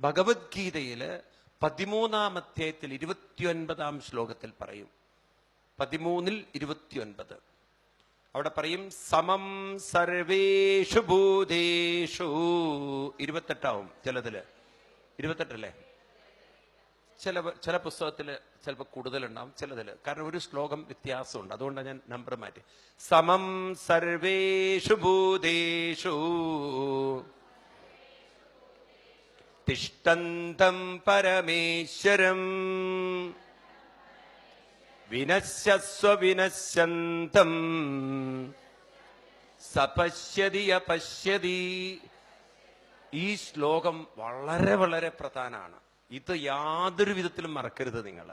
ഭഗവത്ഗീതയിൽ പതിമൂന്നാം അധ്യായത്തിൽ ഇരുപത്തിയൊൻപതാം ശ്ലോകത്തിൽ പറയും. പതിമൂന്നിൽ ഇരുപത്തിയൊൻപത്. അവിടെ പറയും സമം സർവേഷു ഭൂതേഷു. ഇരുപത്തെട്ടാവും ചിലതിൽ. ഇരുപത്തെട്ടല്ലേ? ചില ചില പുസ്തകത്തിൽ ചിലപ്പോൾ കൂടുതലുണ്ടാവും ചിലതിൽ കാരണം ഒരു ശ്ലോകം വ്യത്യാസമുണ്ട്. അതുകൊണ്ടാണ് ഞാൻ നമ്പർ മാറ്റി. സമം സർവേഷു ഭൂതേഷു. തിഷ്ടന്തം പരമേശ്വരം. വിനശ്യസ്വ വിനശ്യന്തം സപശ്യതി അപശ്യതി. ഈ ശ്ലോകം വളരെ വളരെ പ്രധാനമാണ് ഇത് യാതൊരു വിധത്തിലും മറക്കരുത് നിങ്ങൾ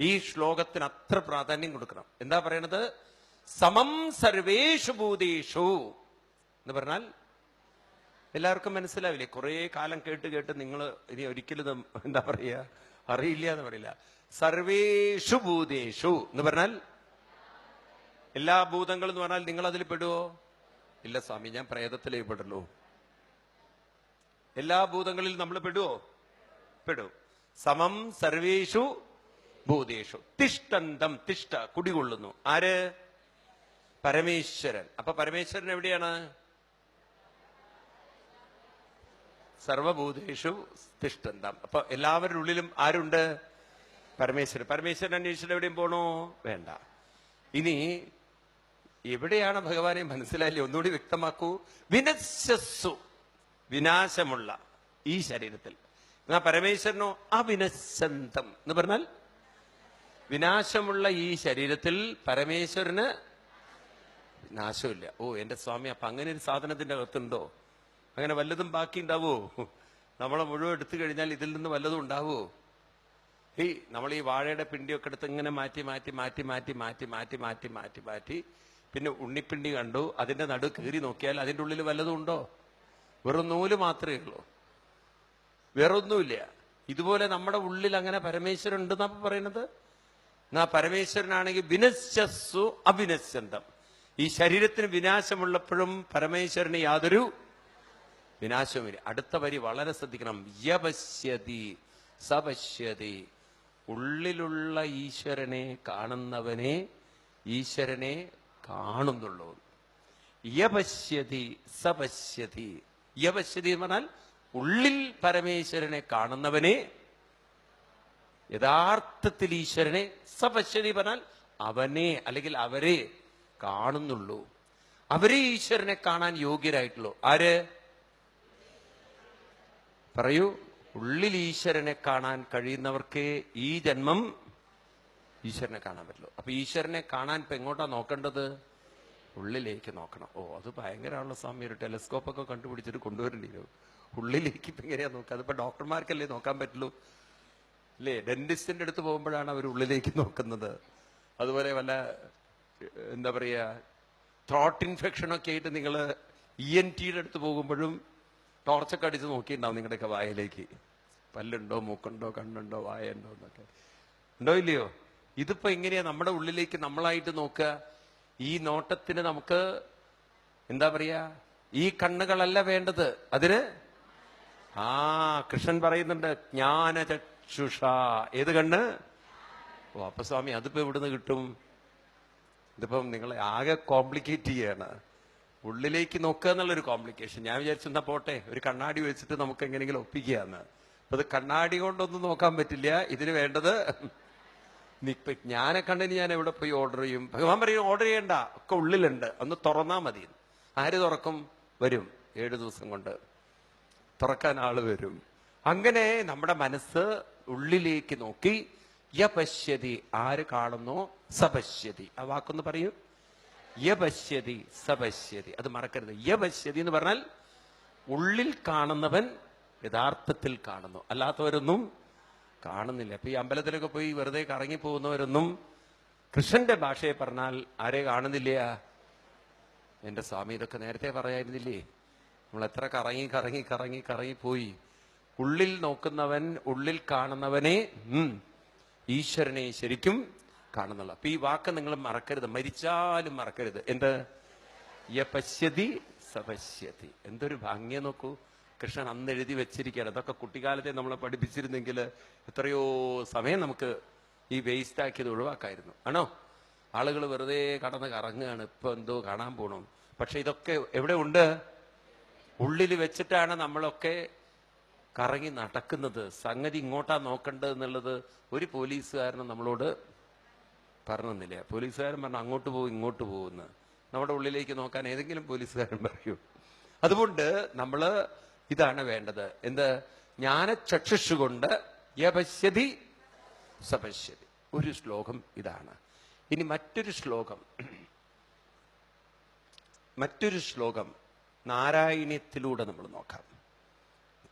ഈ ശ്ലോകത്തിന് അത്ര പ്രാധാന്യം കൊടുക്കണം. എന്താ പറയണത്? സമം സർവേഷു ഭൂതേഷു എന്ന് പറഞ്ഞാൽ എല്ലാവർക്കും മനസ്സിലാവില്ലേ? കുറേ കാലം കേട്ട് കേട്ട് നിങ്ങൾ ഇനി ഒരിക്കലും എന്താ പറയുക അറിയില്ല എന്ന് പറയില്ല. സർവേഷു ഭൂതേഷു എന്ന് പറഞ്ഞാൽ എല്ലാ ഭൂതങ്ങളും എന്ന് പറഞ്ഞാൽ നിങ്ങൾ അതിൽ പെടുവോ? ഇല്ല സ്വാമി ഞാൻ പ്രേതത്തിലേ പെടുള്ളൂ. എല്ലാ ഭൂതങ്ങളിൽ നമ്മൾ പെടുവോ? പെടും. സമം സർവേഷു ഭൂതേഷു. തിഷ്ടന്തം തിഷ്ട കുടികൊള്ളുന്നു. ആര്? പരമേശ്വരൻ. അപ്പൊ പരമേശ്വരൻ എവിടെയാണ്? സർവഭൂതേഷു തിഷ്ടന്തം അപ്പൊ എല്ലാവരുടെ ഉള്ളിലും ആരുണ്ട്? പരമേശ്വരൻ. പരമേശ്വരൻ അന്വേഷിച്ചിട്ട് എവിടെയും പോണോ? വേണ്ട. ഇനി എവിടെയാണ് ഭഗവാനെ മനസ്സിലായില്ലേ? ഒന്നുകൂടി വ്യക്തമാക്കൂ. വിനശസ്സു വിനാശമുള്ള ഈ ശരീരത്തിൽ. എന്നാ പരമേശ്വരനോ? അവിനശന്തം എന്ന് പറഞ്ഞാൽ വിനാശമുള്ള ഈ ശരീരത്തിൽ പരമേശ്വരന് നാശമില്ല. ഓ എന്റെ സ്വാമി അപ്പൊ അങ്ങനെ ഒരു സാധനത്തിന്റെ അകത്തുണ്ടോ? അങ്ങനെ വല്ലതും ബാക്കി ഉണ്ടാവോ നമ്മളെ മുഴുവൻ എടുത്തു കഴിഞ്ഞാൽ ഇതിൽ നിന്ന് വല്ലതും ഉണ്ടാവോ? ഈ നമ്മൾ ഈ വാഴയുടെ പിണ്ടിയൊക്കെ എടുത്ത് ഇങ്ങനെ മാറ്റി മാറ്റി മാറ്റി മാറ്റി മാറ്റി മാറ്റി മാറ്റി മാറ്റി മാറ്റി. പിന്നെ ഉണ്ണിപ്പിണ്ടി കണ്ടു. അതിന്റെ നടു കീറി നോക്കിയാൽ അതിന്റെ ഉള്ളിൽ വല്ലതും ഉണ്ടോ? വെറും നൂൽ മാത്രമേ ഉള്ളൂ. വേറൊന്നുമില്ല. ഇതുപോലെ നമ്മുടെ ഉള്ളിൽ അങ്ങനെ പരമേശ്വരൻ ഉണ്ടെന്നാ പറയുന്നത്? എന്നാ പരമേശ്വരനാണെങ്കിൽ വിനശ്യസ്സു അവിനശ്യന്തം. ഈ ശരീരത്തിന് വിനാശമുള്ളപ്പോഴും പരമേശ്വരന് യാതൊരു വിനാശവുമില്ല. അടുത്ത വരി വളരെ ശ്രദ്ധിക്കണം. യപശ്യതി സപശ്യതി. ഉള്ളിലുള്ള ഈശ്വരനെ കാണുന്നവനെ ഈശ്വരനെ കാണുന്നുള്ളൂ. യപശ്യതി സപശ്യതി. യപശ്യതി എന്ന് പറഞ്ഞാൽ ഉള്ളിൽ പരമേശ്വരനെ കാണുന്നവനെ യഥാർത്ഥത്തിൽ ഈശ്വരനെ സപശ്യതി പറഞ്ഞാൽ അവനെ അല്ലെങ്കിൽ അവരെ കാണുന്നുള്ളൂ. അവരെ ഈശ്വരനെ കാണാൻ യോഗ്യരായിട്ടുള്ളൂ. ആര്? പറയൂ ഉള്ളിൽ ഈശ്വരനെ കാണാൻ കഴിയുന്നവർക്കേ ഈ ജന്മം ഈശ്വരനെ കാണാൻ പറ്റുള്ളൂ. അപ്പൊ ഈശ്വരനെ കാണാൻ ഇപ്പൊ എങ്ങോട്ടാ നോക്കേണ്ടത്? ഉള്ളിലേക്ക് നോക്കണം. ഓ അത് ഭയങ്കരമാണല്ലോ സ്വാമി ഒരു ടെലിസ്കോപ്പൊക്കെ കണ്ടുപിടിച്ചിട്ട് കൊണ്ടുവരേണ്ടി വരും ഉള്ളിലേക്ക് ഇപ്പൊ എങ്ങനെയാ നോക്കുക? അതിപ്പോ ഡോക്ടർമാർക്കല്ലേ നോക്കാൻ പറ്റുള്ളൂ? അല്ലേ ഡെന്റിസ്റ്റിന്റെ അടുത്ത് പോകുമ്പോഴാണ് അവർ ഉള്ളിലേക്ക് നോക്കുന്നത്. അതുപോലെ വല്ല എന്താ പറയാ ത്രോട്ട് ഇൻഫെക്ഷൻ ഒക്കെ ആയിട്ട് നിങ്ങൾ ഇ എൻ ടിയുടെ അടുത്ത് പോകുമ്പോഴും ടോർച്ചൊക്കെ അടിച്ച് നോക്കിയിട്ടുണ്ടാവും നിങ്ങളുടെയൊക്കെ വായയിലേക്ക് പല്ലുണ്ടോ മൂക്കുണ്ടോ കണ്ണുണ്ടോ വായ ഉണ്ടോ എന്നൊക്കെ. ഉണ്ടോ ഇല്ലയോ? ഇതിപ്പോ എങ്ങനെയാ നമ്മുടെ ഉള്ളിലേക്ക് നമ്മളായിട്ട് നോക്കുക? ഈ നോട്ടത്തിന് നമുക്ക് എന്താ പറയാ? ഈ കണ്ണുകളല്ല വേണ്ടത്. അതിന്? ആ കൃഷ്ണൻ പറയുന്നുണ്ട് ജ്ഞാനചക്ഷുഷ. ഏത് കണ്ണ്? ഓ അപ്പൊ സ്വാമി അതിപ്പോ എവിടുന്ന് കിട്ടും? ഇതിപ്പം നിങ്ങളെ ആകെ കോംപ്ലിക്കേറ്റ് ചെയ്യാണ്. ഉള്ളിലേക്ക് നോക്കുക എന്നുള്ളൊരു കോംപ്ലിക്കേഷൻ ഞാൻ വിചാരിച്ചെന്നാ പോട്ടെ ഒരു കണ്ണാടി വെച്ചിട്ട് നമുക്ക് എങ്ങനെയെങ്കിലും ഒപ്പിക്കുകയാണ് അപ്പൊ അത് കണ്ണാടി കൊണ്ടൊന്നും നോക്കാൻ പറ്റില്ല. ഇതിന് വേണ്ടത് നീ ഇപ്പൊ ജ്ഞാനെ കണ്ടിന് ഞാൻ എവിടെ പോയി ഓർഡർ ചെയ്യും? ഭഗവാൻ പറയും ഓർഡർ ചെയ്യണ്ട ഒക്കെ ഉള്ളിലുണ്ട്. ഒന്ന് തുറന്നാ മതി. ആര് തുറക്കും? വരും ഏഴു ദിവസം കൊണ്ട്. തുറക്കാൻ ആൾ വരും. അങ്ങനെ നമ്മുടെ മനസ്സ് ഉള്ളിലേക്ക് നോക്കി യപശ്യതി. ആര് കാണുന്നോ? സപശ്യതി. ആ വാക്കൊന്ന് പറയൂ. യപശ്യതി സപശ്യതി. അത് മറക്കരുത്. യപശ്യതി എന്ന് പറഞ്ഞാൽ ഉള്ളിൽ കാണുന്നവൻ യഥാർത്ഥത്തിൽ കാണുന്നു. അല്ലാത്തവരൊന്നും കാണുന്നില്ല. അപ്പൊ ഈ അമ്പലത്തിലൊക്കെ പോയി വെറുതെ കറങ്ങി പോകുന്നവരൊന്നും കൃഷ്ണന്റെ ഭാഷയെ പറഞ്ഞാൽ ആരെ കാണുന്നില്ല? എന്റെ സ്വാമി ഇതൊക്കെ നേരത്തെ പറയായിരുന്നില്ലേ? നമ്മൾ എത്ര കറങ്ങി കറങ്ങി കറങ്ങി കറങ്ങി പോയി. ഉള്ളിൽ നോക്കുന്നവൻ ഉള്ളിൽ കാണുന്നവനെ ഈശ്വരനെ ശരിക്കും കാണുന്നുള്ള. അപ്പൊ ഈ വാക്ക് നിങ്ങൾ മറക്കരുത്. മരിച്ചാലും മറക്കരുത്. എന്ത്? യപശ്യതി സപശ്യതി. എന്തൊരു ഭംഗിയെ നോക്കൂ. കൃഷ്ണൻ അന്ന് എഴുതി വെച്ചിരിക്കുകയാണ്. അതൊക്കെ കുട്ടിക്കാലത്തെ നമ്മളെ പഠിപ്പിച്ചിരുന്നെങ്കിൽ എത്രയോ സമയം നമുക്ക് ഈ വേസ്റ്റ് ആക്കിയത് ഒഴിവാക്കായിരുന്നു. ആണോ? ആളുകൾ വെറുതെ കടന്ന് കറങ്ങുകയാണ്. ഇപ്പൊ എന്തോ കാണാൻ പോണു. പക്ഷെ ഇതൊക്കെ എവിടെ ഉണ്ട്? ഉള്ളിൽ വെച്ചിട്ടാണ് നമ്മളൊക്കെ കറങ്ങി നടക്കുന്നത്. സംഗതി ഇങ്ങോട്ടാ നോക്കേണ്ടത് എന്നുള്ളത് ഒരു പോലീസുകാരനും നമ്മളോട് പറഞ്ഞില്ല? പോലീസുകാരൻ പറഞ്ഞു അങ്ങോട്ട് പോകും ഇങ്ങോട്ട് പോകുമെന്ന് നമ്മുടെ ഉള്ളിലേക്ക് നോക്കാൻ ഏതെങ്കിലും പോലീസുകാരൻ പറയൂ. അതുകൊണ്ട് നമ്മൾ ഇതാണ് വേണ്ടത്. എന്ത്? ജ്ഞാനചക്ഷുഷു കൊണ്ട് യപശ്യതി സപശ്യതി. ഒരു ശ്ലോകം ഇതാണ്. ഇനി മറ്റൊരു ശ്ലോകം. മറ്റൊരു ശ്ലോകം നാരായണീയത്തിലൂടെ നമ്മൾ നോക്കാം.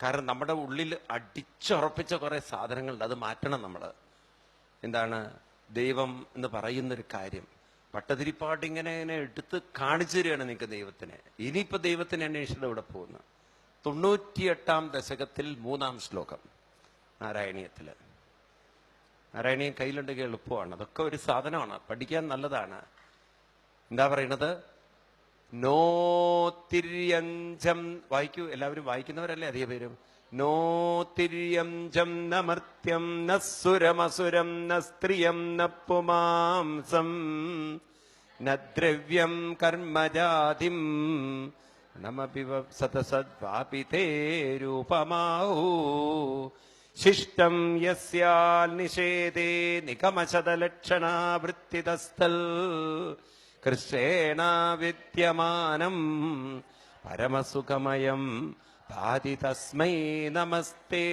കാരണം നമ്മുടെ ഉള്ളിൽ അടിച്ചുറപ്പിച്ച കുറെ സാധനങ്ങളുണ്ട്. അത് മാറ്റണം നമ്മൾ എന്താണ്? ദൈവം എന്ന് പറയുന്നൊരു കാര്യം. പട്ടതിരിപ്പാട്ട് ഇങ്ങനെ ഇങ്ങനെ എടുത്ത് കാണിച്ചു തരികയാണ് നിങ്ങൾക്ക് ദൈവത്തിനെ. ഇനിയിപ്പോ ദൈവത്തിനെ അന്വേഷിച്ചത് ഇവിടെ പോകുന്നു? തൊണ്ണൂറ്റിയെട്ടാം ദശകത്തിൽ മൂന്നാം ശ്ലോകം നാരായണീയത്തിൽ. നാരായണീയം കയ്യിലുണ്ടെങ്കിൽ എളുപ്പമാണ്. അതൊക്കെ ഒരു സാധനമാണ്. പഠിക്കാൻ നല്ലതാണ്. എന്താ പറയണത് നോത്തിര്യഞ്ചം വായിക്കൂ. എല്ലാവരും വായിക്കുന്നവരല്ലേ അധിക പേരും? നോത്തിര്യഞ്ചം നമർത്യം നസുരമസുരം ന സ്ത്രിയം ന പുമാംസം ന ദ്രവ്യം കർമ്മജാതിം നമപി സതസദ്വാപി തേ രൂപമാഹൂ ശിഷ്ടം യസ്യാൽ നിഷേധേ നിഗമശതലക്ഷണാവൃത്തിതസ്ഥൽ കൃഷേണ വിദ്യമാനം പരമസുഖമയം ഭാതി തസ്മൈ നമസ്തേ.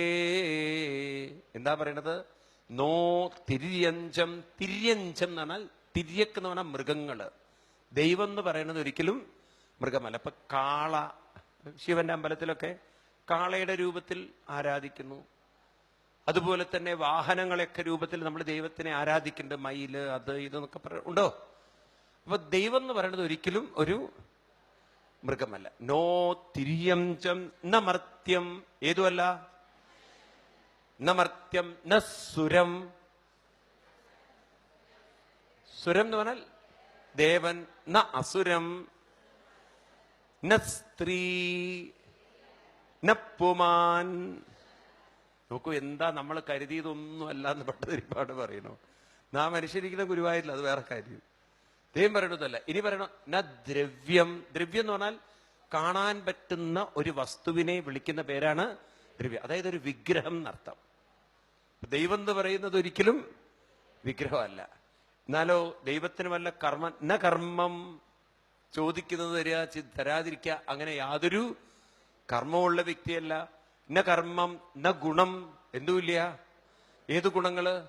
എന്താ പറയണത്? നോ തിര്യഞ്ചം തിര്യഞ്ചം എന്ന് പറഞ്ഞാൽ തിര്യക്ക് എന്ന് പറഞ്ഞാൽ മൃഗങ്ങൾ. ദൈവം എന്ന് പറയുന്നത് ഒരിക്കലും മൃഗമല്ല. ഇപ്പൊ കാള ശിവന്റെ അമ്പലത്തിലൊക്കെ കാളയുടെ രൂപത്തിൽ ആരാധിക്കുന്നു. അതുപോലെ തന്നെ വാഹനങ്ങളൊക്കെ രൂപത്തിൽ നമ്മൾ ദൈവത്തിനെ ആരാധിക്കുന്നുണ്ട്. മയിൽ അത് ഇതെന്നൊക്കെ പറ ഉണ്ടോ? അപ്പൊ ദൈവം എന്ന് പറയുന്നത് ഒരിക്കലും ഒരു മൃഗമല്ല. നോ തിരിയം ചം ന ഏതുമല്ല? ന മർത്യം ന സുരം. സുരം എന്ന് പറഞ്ഞാൽ ദേവൻ ന അസുരം. ന സ്ത്രീ ന പുമാൻ. നോക്കൂ എന്താ നമ്മൾ കരുതിയതൊന്നും അല്ല എന്ന് പട്ടതിരിപ്പാട് പറയണു നാം മനുഷ്യരിക്കുന്ന ഗുരുവായൂരില്ല അത് വേറെ കാര്യം. ദൈവം പറയണതല്ല ഇനി പറയണം ന ദ്രവ്യം. ദ്രവ്യം എന്ന് പറഞ്ഞാൽ കാണാൻ പറ്റുന്ന ഒരു വസ്തുവിനെ വിളിക്കുന്ന പേരാണ് ദ്രവ്യം. അതായത് ഒരു വിഗ്രഹം എന്നർത്ഥം. ദൈവം എന്ന് പറയുന്നത് ഒരിക്കലും വിഗ്രഹമല്ല. എന്നാലോ ദൈവത്തിന് വല്ല കർമ്മ ന കർമ്മം. ചോദിക്കുന്നത് തരിക തരാതിരിക്കുക അങ്ങനെ യാതൊരു കർമ്മമുള്ള വ്യക്തിയല്ല. ന കർമ്മം ന ഗുണം. എന്തുമില്ല? ഏത് ഗുണങ്ങൾ?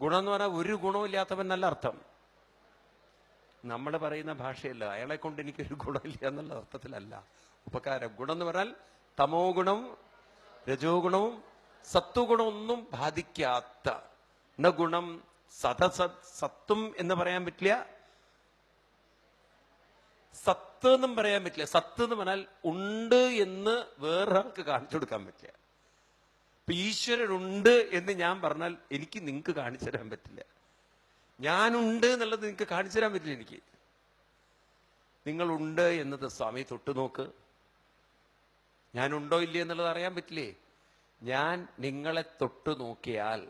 ഗുണം എന്ന് പറഞ്ഞാൽ ഒരു ഗുണവും ഇല്ലാത്തവൻ നല്ല അർത്ഥം. നമ്മൾ പറയുന്ന ഭാഷയല്ല. അയാളെ കൊണ്ട് എനിക്കൊരു ഗുണമില്ല എന്നുള്ള അർത്ഥത്തിലല്ല. ഉപകാരം. ഗുണം എന്ന് പറഞ്ഞാൽ തമോ ഗുണവും രജോ ഗുണവും സത്വഗുണം ഒന്നും ബാധിക്കാത്ത ന ഗുണം സതസത് സത്വം എന്ന് പറയാൻ പറ്റില്ല. സത്ത് എന്നും പറയാൻ പറ്റില്ല. സത്ത് എന്ന് പറഞ്ഞാൽ ഉണ്ട് എന്ന് വേറൊരാൾക്ക് കാണിച്ചു കൊടുക്കാൻ പറ്റില്ല. ഇപ്പൊ ഈശ്വരനുണ്ട് എന്ന് ഞാൻ പറഞ്ഞാൽ എനിക്ക് നിങ്ങൾക്ക് കാണിച്ചു തരാൻ പറ്റില്ല. ഞാനുണ്ട് എന്നുള്ളത് നിങ്ങൾക്ക് കാണിച്ചു തരാൻ പറ്റില്ല എനിക്ക്. നിങ്ങളുണ്ട് എന്നത് സ്വാമി തൊട്ടു നോക്ക്. ഞാനുണ്ടോ ഇല്ലേ എന്നുള്ളത് അറിയാൻ പറ്റില്ലേ? ഞാൻ നിങ്ങളെ തൊട്ടു നോക്കിയാൽ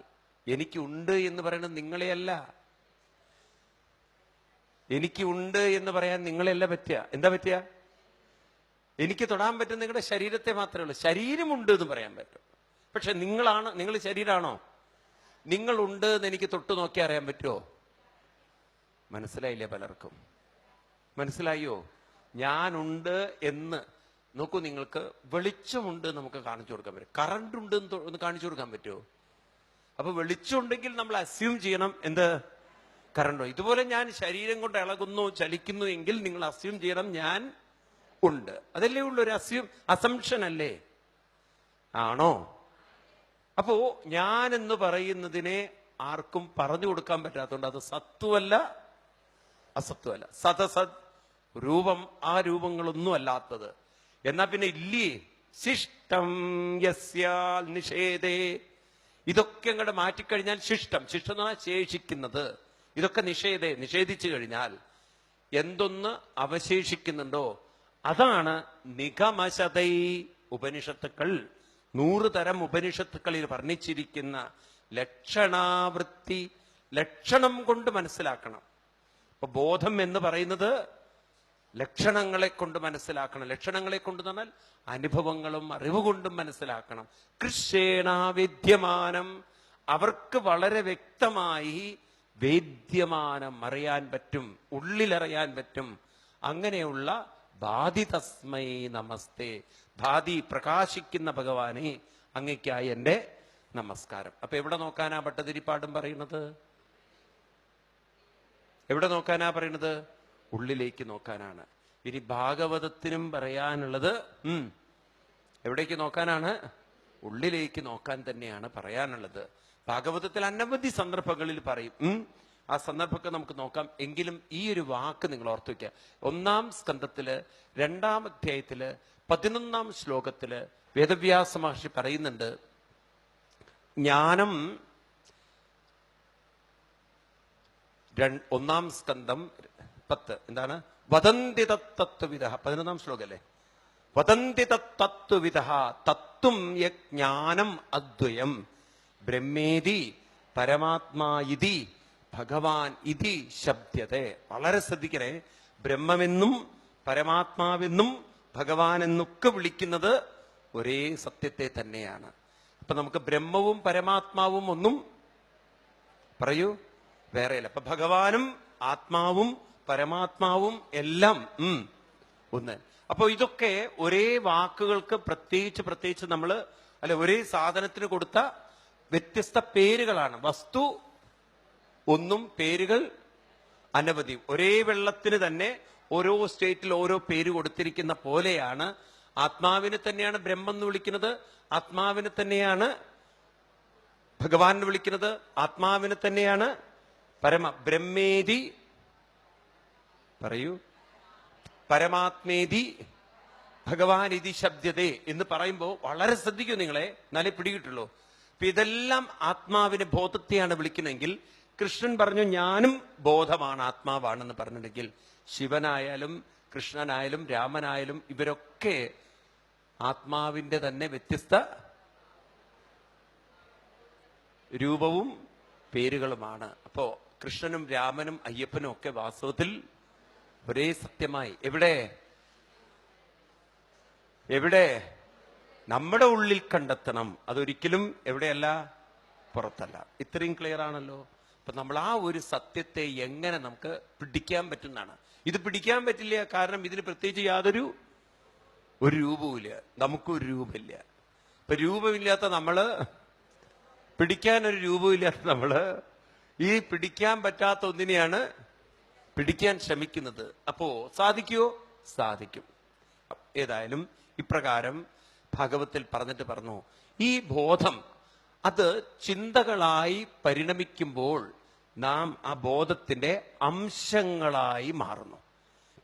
എനിക്കുണ്ട് എന്ന് പറയുന്നത് നിങ്ങളെയല്ല. എനിക്കുണ്ട് എന്ന് പറയാൻ നിങ്ങളെയല്ല പറ്റുക. എന്താ പറ്റുക? എനിക്ക് തൊടാൻ പറ്റും നിങ്ങളുടെ ശരീരത്തെ മാത്രമേ ഉള്ളൂ. ശരീരമുണ്ട് എന്ന് പറയാൻ പറ്റും. പക്ഷെ നിങ്ങളാണ് നിങ്ങൾ ശരീരമാണോ നിങ്ങളുണ്ട് എന്ന് എനിക്ക് തൊട്ടു നോക്കി അറിയാൻ പറ്റുമോ? മനസ്സിലായില്ലേ പലർക്കും? മനസ്സിലായോ? ഞാനുണ്ട് എന്ന് നോക്കൂ നിങ്ങൾക്ക് വെളിച്ചമുണ്ട് നമുക്ക് കാണിച്ചു കൊടുക്കാൻ പറ്റും. കറണ്ട് ഉണ്ട് എന്ന് കാണിച്ചു കൊടുക്കാൻ പറ്റുമോ? അപ്പൊ വെളിച്ചമുണ്ടെങ്കിൽ നമ്മൾ അസ്യൂം ചെയ്യണം. എന്ത്? കറണ്ടോ. ഇതുപോലെ ഞാൻ ശരീരം കൊണ്ട് ഇളകുന്നു ചലിക്കുന്നു എങ്കിൽ നിങ്ങൾ അസ്യൂം ചെയ്യണം ഞാൻ ഉണ്ട്. അതല്ലേ ഉള്ളൂ ഒരു അസ്യൂം അസംഷൻ അല്ലേ? ആണോ? അപ്പോ ഞാൻ എന്ന് പറയുന്നതിനെ ആർക്കും പറഞ്ഞു കൊടുക്കാൻ പറ്റാത്തതുകൊണ്ട് അത് സത്വമല്ല അസത്വമല്ല സതസത് രൂപം ആ രൂപങ്ങളൊന്നും അല്ലാത്തത് എന്നാ പിന്നെ ഇല്ലേ ശിഷ്ടം യസ്യാൽ നിഷേധേ. ഇതൊക്കെ അങ്ങോട്ട് മാറ്റിക്കഴിഞ്ഞാൽ ശിഷ്ടം. ശിഷ്ടം എന്ന് ശേഷിക്കുന്നത്. ഇതൊക്കെ നിഷേധേ. നിഷേധിച്ചു കഴിഞ്ഞാൽ എന്തൊന്ന് അവശേഷിക്കുന്നുണ്ടോ? അതാണ് നിഗമശതൈ ഉപനിഷത്തുക്കൾ. നൂറ് തരം ഉപനിഷത്തുക്കളിൽ വർണിച്ചിരിക്കുന്ന ലക്ഷണാവൃത്തി ലക്ഷണം കൊണ്ട് മനസ്സിലാക്കണം. അപ്പൊ ബോധം എന്ന് പറയുന്നത് ലക്ഷണങ്ങളെ കൊണ്ട് മനസ്സിലാക്കണം. ലക്ഷണങ്ങളെ കൊണ്ട് പറഞ്ഞാൽ അനുഭവങ്ങളും അറിവ് കൊണ്ടും മനസ്സിലാക്കണം കൃഷേണാവിദ്യമാനം അവർക്ക് വളരെ വ്യക്തമായി വേദ്യമാനം അറിയാൻ പറ്റും ഉള്ളിലറിയാൻ പറ്റും. അങ്ങനെയുള്ള ബാധിതസ്മൈ നമസ്തേ. ഭാതി പ്രകാശിക്കുന്ന ഭഗവാനെ അങ്ങയ്ക്കായി എന്റെ നമസ്കാരം. അപ്പൊ എവിടെ നോക്കാനാ ഭട്ടതിരിപ്പാടും പറയുന്നത്? എവിടെ നോക്കാനാ പറയുന്നത് ഉള്ളിലേക്ക് നോക്കാനാണ്. ഇനി ഭാഗവതത്തിനും പറയാനുള്ളത് ഉം എവിടേക്ക് നോക്കാനാണ്? ഉള്ളിലേക്ക് നോക്കാൻ തന്നെയാണ് പറയാനുള്ളത്. ഭാഗവതത്തിൽ അനവധി സന്ദർഭങ്ങളിൽ പറയും ഉം ആ സന്ദർഭമൊക്കെ നമുക്ക് നോക്കാം. എങ്കിലും ഈ ഒരു വാക്ക് നിങ്ങൾ ഓർത്തു വയ്ക്കുക. ഒന്നാം സ്കന്ധത്തിൽ രണ്ടാം അധ്യായത്തിൽ പതിനൊന്നാം ശ്ലോകത്തിൽ വേദവ്യാസ മഹർഷി പറയുന്നുണ്ട് ജ്ഞാനം ഒന്നാം സ്കന്ധം പത്ത്. എന്താണ്? വദന്തി തത്വവിധ പതിനൊന്നാം ശ്ലോകല്ലേ? വദന്തി തത്വവിധ തത്വം യജ്ഞാനം അദ്വയം. ബ്രഹ്മേതി പരമാത്മാ ഇതി ഭഗവാൻ ഇതി ശബ്ദത്തെ വളരെ ശ്രദ്ധിക്കണേ. ബ്രഹ്മമെന്നും പരമാത്മാവെന്നും ഭഗവാൻ എന്നൊക്കെ വിളിക്കുന്നത് ഒരേ സത്യത്തെ തന്നെയാണ്. അപ്പൊ നമുക്ക് ബ്രഹ്മവും പരമാത്മാവും ഒന്നും പറയൂ. വേറെയല്ല. അപ്പൊ ഭഗവാനും ആത്മാവും പരമാത്മാവും എല്ലാം ഉം, ഒന്ന്. അപ്പൊ ഇതൊക്കെ ഒരേ വാക്കുകൾക്ക് പ്രത്യേകിച്ച് പ്രത്യേകിച്ച് നമ്മൾ അല്ലെ ഒരേ സാധനത്തിന് കൊടുത്ത വ്യത്യസ്ത പേരുകളാണ്. വസ്തു ഒന്നും പേരുകൾ അനവധി. ഒരേ വെള്ളത്തിന് തന്നെ ഓരോ സ്റ്റേറ്റിൽ ഓരോ പേര് കൊടുത്തിരിക്കുന്ന പോലെയാണ് ആത്മാവിനെ തന്നെയാണ് ബ്രഹ്മം എന്ന് വിളിക്കുന്നത് ആത്മാവിനെ തന്നെയാണ് ഭഗവാൻ വിളിക്കുന്നത് ആത്മാവിനെ തന്നെയാണ് പരമ ബ്രഹ്മേതി പറയൂ. പരമാത്മേതി ഭഗവാൻ ഇതി ശബ്ദതേ എന്ന് പറയുമ്പോൾ വളരെ ശ്രദ്ധിക്കൂ നിങ്ങളെ എന്നാലേ പിടികിട്ടുള്ളൂ. അപ്പൊ ഇതെല്ലാം ആത്മാവിനെ ബോധത്തെയാണ് വിളിക്കുന്നതെങ്കിൽ കൃഷ്ണൻ പറഞ്ഞു ഞാനും ബോധമാണ് ആത്മാവാണെന്ന് പറഞ്ഞിട്ടുണ്ടെങ്കിൽ ശിവനായാലും കൃഷ്ണനായാലും രാമനായാലും ഇവരൊക്കെ ആത്മാവിന്റെ തന്നെ വ്യത്യസ്ത രൂപവും പേരുകളുമാണ്. അപ്പോ കൃഷ്ണനും രാമനും അയ്യപ്പനും ഒക്കെ വാസ്തവത്തിൽ ഒരേ സത്യമായി. എവിടെ? എവിടെ? നമ്മുടെ ഉള്ളിൽ കണ്ടെത്തണം. അതൊരിക്കലും എവിടെയല്ല? പുറത്തല്ല. ഇത്രയും ക്ലിയർ ആണല്ലോ? അപ്പൊ നമ്മൾ ആ ഒരു സത്യത്തെ എങ്ങനെ നമുക്ക് പിടിക്കാൻ പറ്റുന്നതാണ്. ഇത് പിടിക്കാൻ പറ്റില്ല കാരണം ഇതിന് പ്രത്യേകിച്ച് യാതൊരു ഒരു രൂപവുമില്ല. നമുക്കൊരു രൂപമില്ല. ഇപ്പൊ രൂപമില്ലാത്ത നമ്മൾ പിടിക്കാൻ ഒരു രൂപമില്ലാത്ത നമ്മൾ ഈ പിടിക്കാൻ പറ്റാത്ത ഒന്നിനെയാണ് പിടിക്കാൻ ശ്രമിക്കുന്നത്. അപ്പോ സാധിക്കുമോ സാധിക്കും. ഏതായാലും ഇപ്രകാരം ഭാഗവത്തിൽ പറഞ്ഞിട്ട് പറഞ്ഞു. ഈ ബോധം അത് ചിന്തകളായി പരിണമിക്കുമ്പോൾ നാം ആ ബോധത്തിന്റെ അംശങ്ങളായി മാറുന്നു.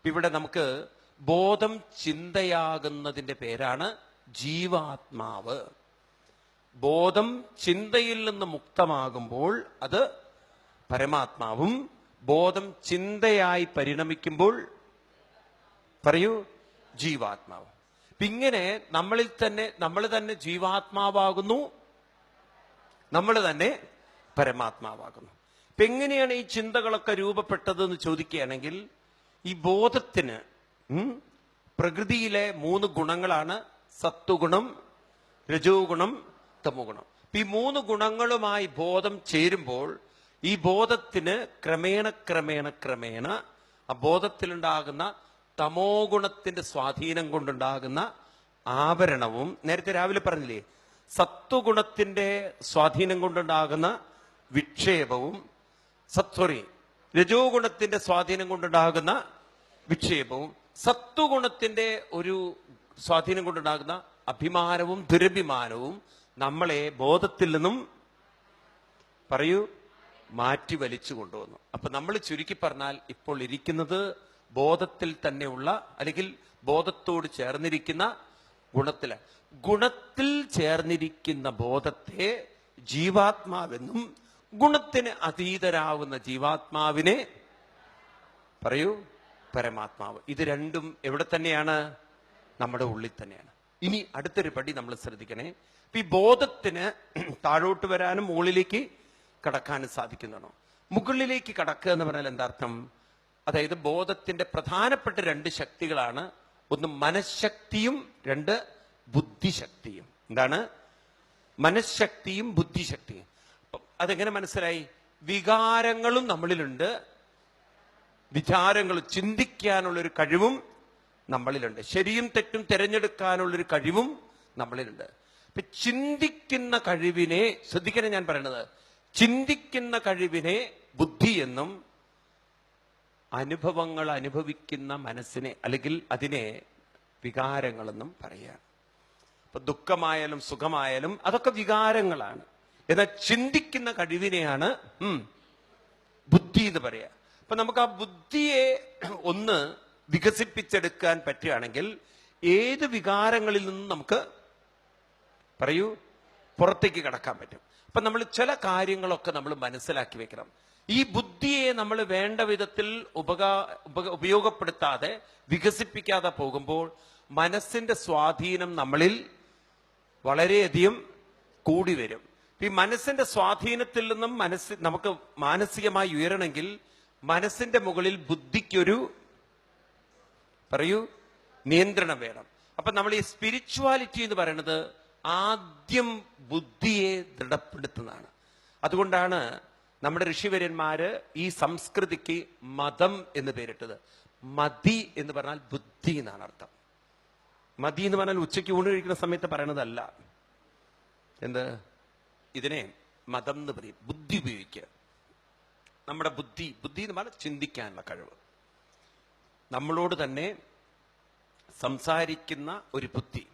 ഇവിടെ നമുക്ക് ബോധം ചിന്തയാകുന്നതിന്റെ പേരാണ് ജീവാത്മാവ്. ബോധം ചിന്തയിൽ നിന്ന് മുക്തമാകുമ്പോൾ അത് പരമാത്മാവും ബോധം ചിന്തയായി പരിണമിക്കുമ്പോൾ പറയൂ ജീവാത്മാവ്. ഇങ്ങനെ നമ്മളിൽ തന്നെ നമ്മൾ തന്നെ ജീവാത്മാവാകുന്നു നമ്മൾ തന്നെ പരമാത്മാവാകുന്നു. ഇപ്പൊ എങ്ങനെയാണ് ഈ ചിന്തകളൊക്കെ രൂപപ്പെട്ടത് എന്ന് ചോദിക്കുകയാണെങ്കിൽ ഈ ബോധത്തിന് പ്രകൃതിയിലെ മൂന്ന് ഗുണങ്ങളാണ് സത്വഗുണം രജോ ഗുണം തമോ ഗുണം ഈ മൂന്ന് ഗുണങ്ങളുമായി ബോധം ചേരുമ്പോൾ ഈ ബോധത്തിന് ക്രമേണ ക്രമേണ ക്രമേണ ആ ബോധത്തിലുണ്ടാകുന്ന തമോ ഗുണത്തിന്റെ സ്വാധീനം കൊണ്ടുണ്ടാകുന്ന ആവരണവും നേരത്തെ രാവിലെ പറഞ്ഞില്ലേ സത്വഗുണത്തിന്റെ സ്വാധീനം കൊണ്ടുണ്ടാകുന്ന വിക്ഷേപവും സത്വറി രജോ ഗുണത്തിന്റെ സ്വാധീനം കൊണ്ടുണ്ടാകുന്ന വിക്ഷേപവും സത്വഗുണത്തിന്റെ ഒരു സ്വാധീനം കൊണ്ടുണ്ടാകുന്ന അഭിമാനവും ദുരഭിമാനവും നമ്മളെ ബോധത്തിൽ നിന്നും പറയൂ മാറ്റി വലിച്ചു കൊണ്ടുവന്നു. അപ്പൊ നമ്മൾ ചുരുക്കി പറഞ്ഞാൽ ഇപ്പോൾ ഇരിക്കുന്നത് ബോധത്തിൽ തന്നെയുള്ള അല്ലെങ്കിൽ ബോധത്തോട് ചേർന്നിരിക്കുന്ന ഗുണത്തിൽ. ഗുണത്തിൽ ചേർന്നിരിക്കുന്ന ബോധത്തെ ജീവാത്മാവെന്നും ഗുണത്തിന് അതീതരാവുന്ന ജീവാത്മാവിനെ പറയൂ പരമാത്മാവ്. ഇത് രണ്ടും എവിടെ തന്നെയാണ്? നമ്മുടെ ഉള്ളിൽ തന്നെയാണ്. ഇനി അടുത്തൊരു പടി നമ്മൾ ശ്രദ്ധിക്കണേ. ഈ ബോധത്തിന് താഴോട്ട് വരാനും മുകളിലേക്ക് കടക്കാനും സാധിക്കുന്നതാണോ? മുകളിലേക്ക് കടക്കുക എന്ന് പറഞ്ഞാൽ എന്താർത്ഥം? അതായത് ബോധത്തിന്റെ പ്രധാനപ്പെട്ട രണ്ട് ശക്തികളാണ് ഒന്ന് മനഃശക്തിയും രണ്ട് ബുദ്ധിശക്തിയും. എന്താണ്? മനഃശക്തിയും ബുദ്ധിശക്തിയും. അതെങ്ങനെ മനസ്സിലായി? വികാരങ്ങളും നമ്മളിലുണ്ട്. വിചാരങ്ങൾ ചിന്തിക്കാനുള്ള ഒരു കഴിവും നമ്മളിലുണ്ട്. ശരിയും തെറ്റും തിരഞ്ഞെടുക്കാനുള്ളൊരു കഴിവും നമ്മളിലുണ്ട്. ചിന്തിക്കുന്ന കഴിവിനെ ശ്രദ്ധിക്കണം ഞാൻ പറയണത്. ചിന്തിക്കുന്ന കഴിവിനെ ബുദ്ധി എന്നും അനുഭവങ്ങൾ അനുഭവിക്കുന്ന മനസ്സിനെ അല്ലെങ്കിൽ അതിനെ വികാരങ്ങളെന്നും പറയാം ഇപ്പൊ ദുഃഖമായാലും സുഖമായാലും അതൊക്കെ വികാരങ്ങളാണ്. എന്നാൽ ചിന്തിക്കുന്ന കഴിവിനെയാണ് ബുദ്ധി എന്ന് പറയാ. അപ്പൊ നമുക്ക് ആ ബുദ്ധിയെ ഒന്ന് വികസിപ്പിച്ചെടുക്കാൻ പറ്റുകയാണെങ്കിൽ ഏത് വികാരങ്ങളിൽ നിന്നും നമുക്ക് പറയൂ പുറത്തേക്ക് കടക്കാൻ പറ്റും. അപ്പൊ നമ്മൾ ചില കാര്യങ്ങളൊക്കെ നമ്മൾ മനസ്സിലാക്കി വെക്കണം. ഈ ബുദ്ധിയെ നമ്മൾ വേണ്ട വിധത്തിൽ ഉപയോഗപ്പെടുത്താതെ വികസിപ്പിക്കാതെ പോകുമ്പോൾ മനസ്സിന്റെ സ്വാധീനം നമ്മളിൽ വളരെയധികം കൂടി വരും. ഈ മനസ്സിന്റെ സ്വാധീനത്തിൽ നിന്നും മനസ്സ് നമുക്ക് മാനസികമായി ഉയരണമെങ്കിൽ മനസ്സിന്റെ മുകളിൽ ബുദ്ധിക്കൊരു പറയൂ നിയന്ത്രണം വേണം. അപ്പൊ നമ്മൾ ഈ സ്പിരിച്വാലിറ്റി എന്ന് പറയുന്നത് ആദ്യം ബുദ്ധിയെ ദൃഢപ്പെടുത്തുന്നതാണ്. അതുകൊണ്ടാണ് നമ്മുടെ ഋഷിവര്യന്മാര് ഈ സംസ്കൃതിക്ക് മതം എന്ന് പേരിട്ടത്. മതി എന്ന് പറഞ്ഞാൽ ബുദ്ധി എന്നാണ് അർത്ഥം. മതി എന്ന് പറഞ്ഞാൽ ഉച്ചയ്ക്ക് ഊണ് കഴിക്കുന്ന സമയത്ത് പറയണതല്ല. എന്ത്? ഇതിനെ മതം എന്ന് പറയും. ബുദ്ധി ഉപയോഗിക്കുക. നമ്മുടെ ബുദ്ധി ബുദ്ധി എന്ന് പറഞ്ഞാൽ ചിന്തിക്കാനുള്ള കഴിവ്. നമ്മളോട് തന്നെ സംസാരിക്കുന്ന ഒരു ബുദ്ധി.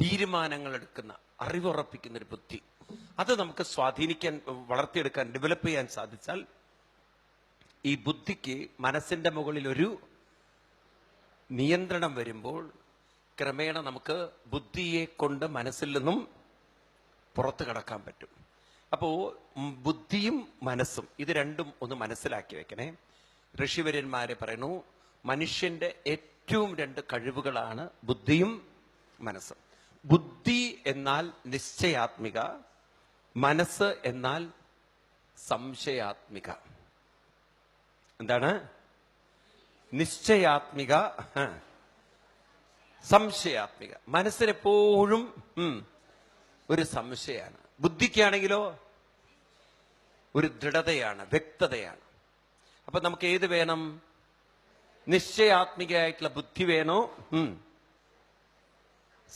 തീരുമാനങ്ങൾ എടുക്കുന്ന അറിവുറപ്പിക്കുന്ന ഒരു ബുദ്ധി. അത് നമുക്ക് സ്വാധീനിക്കാൻ വളർത്തിയെടുക്കാൻ ഡെവലപ്പ് ചെയ്യാൻ സാധിച്ചാൽ ഈ ബുദ്ധിക്ക് മനസ്സിന്റെ മുകളിൽ ഒരു നിയന്ത്രണം വരുമ്പോൾ ക്രമേണ നമുക്ക് ബുദ്ധിയെ കൊണ്ട് മനസ്സിൽ നിന്നും പുറത്തു കടക്കാൻ പറ്റും. അപ്പോ ബുദ്ധിയും മനസ്സും ഇത് രണ്ടും ഒന്ന് മനസ്സിലാക്കി വെക്കണേ. ഋഷിവര്യന്മാരെ പറയുന്നു മനുഷ്യന്റെ ഏറ്റവും രണ്ട് കഴിവുകളാണ് ബുദ്ധിയും മനസ്സും. ബുദ്ധി എന്നാൽ നിശ്ചയാത്മിക മനസ്സ് എന്നാൽ സംശയാത്മിക. എന്താണ്? നിശ്ചയാത്മിക സംശയാത്മിക. മനസ്സിനെപ്പോഴും ഒരു സംശയമാണ് ബുദ്ധിക്കാണെങ്കിലോ ഒരു ദൃഢതയാണ് വ്യക്തതയാണ്. അപ്പൊ നമുക്ക് ഏത് വേണം? നിശ്ചയാത്മികയായിട്ടുള്ള ബുദ്ധി വേണോ.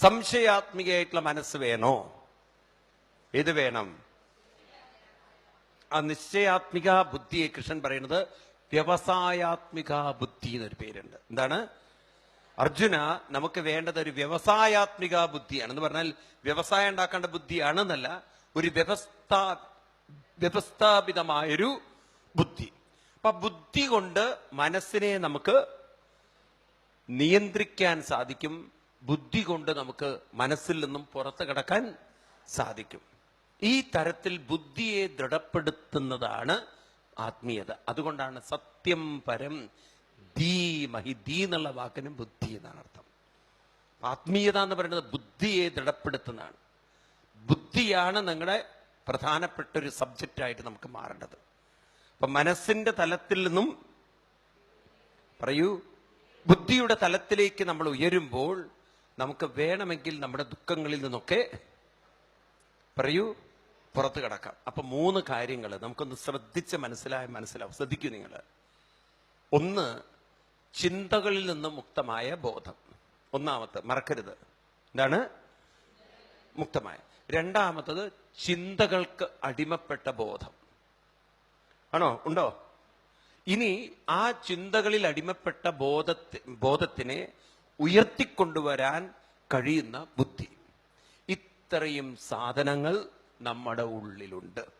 സംശയാത്മികയായിട്ടുള്ള മനസ്സ് വേണോ? ഏത് വേണം? ആ നിശ്ചയാത്മിക ബുദ്ധിയെ കൃഷ്ണൻ പറയുന്നത് വ്യവസായാത്മിക ബുദ്ധി എന്നൊരു പേരുണ്ട്. എന്താണ്? അർജുന നമുക്ക് വേണ്ടത് ഒരു വ്യവസായാത്മിക ബുദ്ധിയാണ്. എന്ന് പറഞ്ഞാൽ വ്യവസായം ഉണ്ടാക്കേണ്ട ബുദ്ധിയാണെന്നല്ല ഒരു വ്യവസ്ഥാ വ്യവസ്ഥാപിതമായൊരു ബുദ്ധി. അപ്പൊ ബുദ്ധി കൊണ്ട് മനസ്സിനെ നമുക്ക് നിയന്ത്രിക്കാൻ സാധിക്കും. ബുദ്ധി കൊണ്ട് നമുക്ക് മനസ്സിൽ നിന്നും പുറത്തു കടക്കാൻ സാധിക്കും. ഈ തരത്തിൽ ബുദ്ധിയെ ദൃഢപ്പെടുത്തുന്നതാണ് ആത്മീയത. അതുകൊണ്ടാണ് സത്യം പരം ധീമഹി ധീ എന്നുള്ള വാക്കിനും ബുദ്ധി എന്നാണ് അർത്ഥം. ആത്മീയത എന്ന് പറയുന്നത് ബുദ്ധിയെ ദൃഢപ്പെടുത്തുന്നതാണ്. ബുദ്ധിയാണ് നിങ്ങളുടെ പ്രധാനപ്പെട്ട ഒരു സബ്ജക്റ്റായിട്ട് നമുക്ക് മാറേണ്ടത്. അപ്പൊ മനസ്സിന്റെ തലത്തിൽ നിന്നും പറയൂ ബുദ്ധിയുടെ തലത്തിലേക്ക് നമ്മൾ ഉയരുമ്പോൾ നമുക്ക് വേണമെങ്കിൽ നമ്മുടെ ദുഃഖങ്ങളിൽ നിന്നൊക്കെ പറയൂ പുറത്തു കിടക്കാം. അപ്പൊ മൂന്ന് കാര്യങ്ങൾ നമുക്കൊന്ന് ശ്രദ്ധിച്ച് മനസ്സിലായ മനസ്സിലാവും ശ്രദ്ധിക്കൂ നിങ്ങൾ ഒന്ന് ചിന്തകളിൽ നിന്ന് മുക്തമായ ബോധം. ഒന്നാമത്തെ മറക്കരുത്. എന്താണ്? മുക്തമായ. രണ്ടാമത്തത് ചിന്തകൾക്ക് അടിമപ്പെട്ട ബോധം. ആണോ? ഉണ്ടോ? ഇനി ആ ചിന്തകളിൽ അടിമപ്പെട്ട ബോധത്തെ ബോധത്തിനെ ഉയർത്തിക്കൊണ്ടുവരാൻ കഴിയുന്ന ബുദ്ധി. ഇത്രയും സാധനങ്ങൾ നമ്മുടെ ഉള്ളിലുണ്ട്.